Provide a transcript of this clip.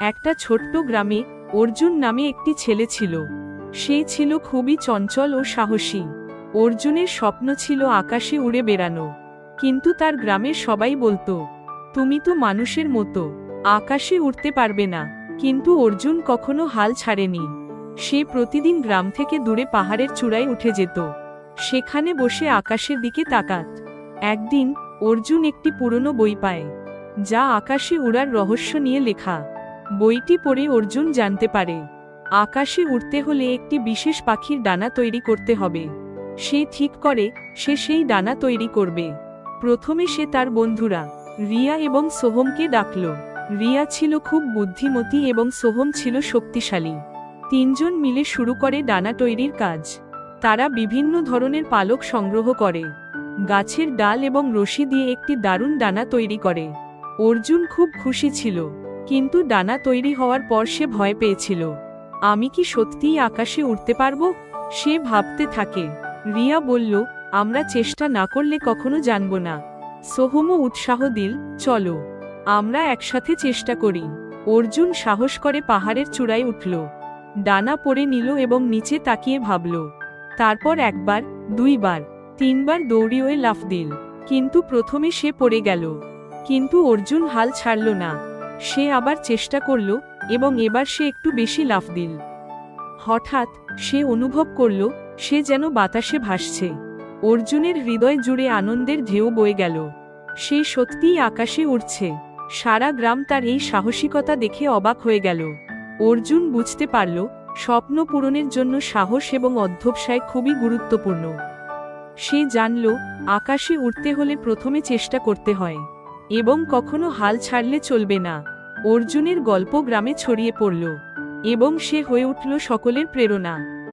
একটা ছোট্ট গ্রামে অর্জুন নামে একটি ছেলে ছিল। সে ছিল খুবই চঞ্চল ও সাহসী। অর্জুনের স্বপ্ন ছিল আকাশে উড়ে বেড়ানো। কিন্তু তার গ্রামের সবাই বলতো, তুমি তো মানুষের মতো, আকাশে উঠতে পারবে না। কিন্তু অর্জুন কখনো হাল ছাড়েনি। সে প্রতিদিন গ্রাম থেকে দূরে পাহাড়ের চূড়ায় উঠে যেত। সেখানে বসে আকাশের দিকে তাকাত। একদিন অর্জুন একটি পুরনো বই পায়, যা আকাশে উড়ার রহস্য নিয়ে লেখা। বইটি পড়ে অর্জুন জানতে পারে। আকাশে উড়তে হলে একটি বিশেষ পাখির ডানা তৈরি করতে হবে। সে ঠিক করে, সে সেই ডানা তৈরি করবে। প্রথমে সে তার বন্ধুরা, রিয়া এবং সোহমকে ডাকল। রিয়া ছিল খুব বুদ্ধিমতী এবং সোহম ছিল শক্তিশালী। তিনজন মিলে শুরু করে ডানা তৈরির কাজ। তারা বিভিন্ন ধরনের পালক সংগ্রহ করে। গাছের ডাল এবং রশি দিয়ে একটি দারুণ ডানা তৈরি করে। অর্জুন খুব খুশি ছিল। কিন্তু ডানা তৈরি হওয়ার পর সে ভয় পেয়েছিল। আমি কি সত্যিই আকাশে উঠতে পারব? সে ভাবতে থাকে। রিয়া বলল, আমরা চেষ্টা না করলে কখনো জানব না। সোহমও উৎসাহ দিল, চলো, আমরা একসাথে চেষ্টা করি। অর্জুন সাহস করে পাহাড়ের চূড়ায় উঠল। ডানা পড়ে নিল এবং নিচে তাকিয়ে ভাবল। তারপর একবার, দুইবার, তিনবার দৌড়িয়ে লাফ দিল। কিন্তু প্রথমে সে পড়ে গেল। কিন্তু অর্জুন হাল ছাড়ল না। সে আবার চেষ্টা করল এবং এবার সে একটু বেশি লাফ দিল। হঠাৎ সে অনুভব করল, সে যেন বাতাসে ভাসছে। অর্জুনের হৃদয় জুড়ে আনন্দের ঢেউ বয়ে গেল। সে সত্যিই আকাশে উড়ছে। সারা গ্রাম তার এই সাহসিকতা দেখে অবাক হয়ে গেল। অর্জুন বুঝতে পারল, স্বপ্ন পূরণের জন্য সাহস এবং অধ্যবসায় খুবই গুরুত্বপূর্ণ। সে জানল, আকাশে উঠতে হলে প্রথমে চেষ্টা করতে হয়। এবং কখনো হাল ছাড়লে চলবে না। অর্জুনের গল্প গ্রামে ছড়িয়ে পড়ল এবং সে হয়ে উঠল সকলের প্রেরণা।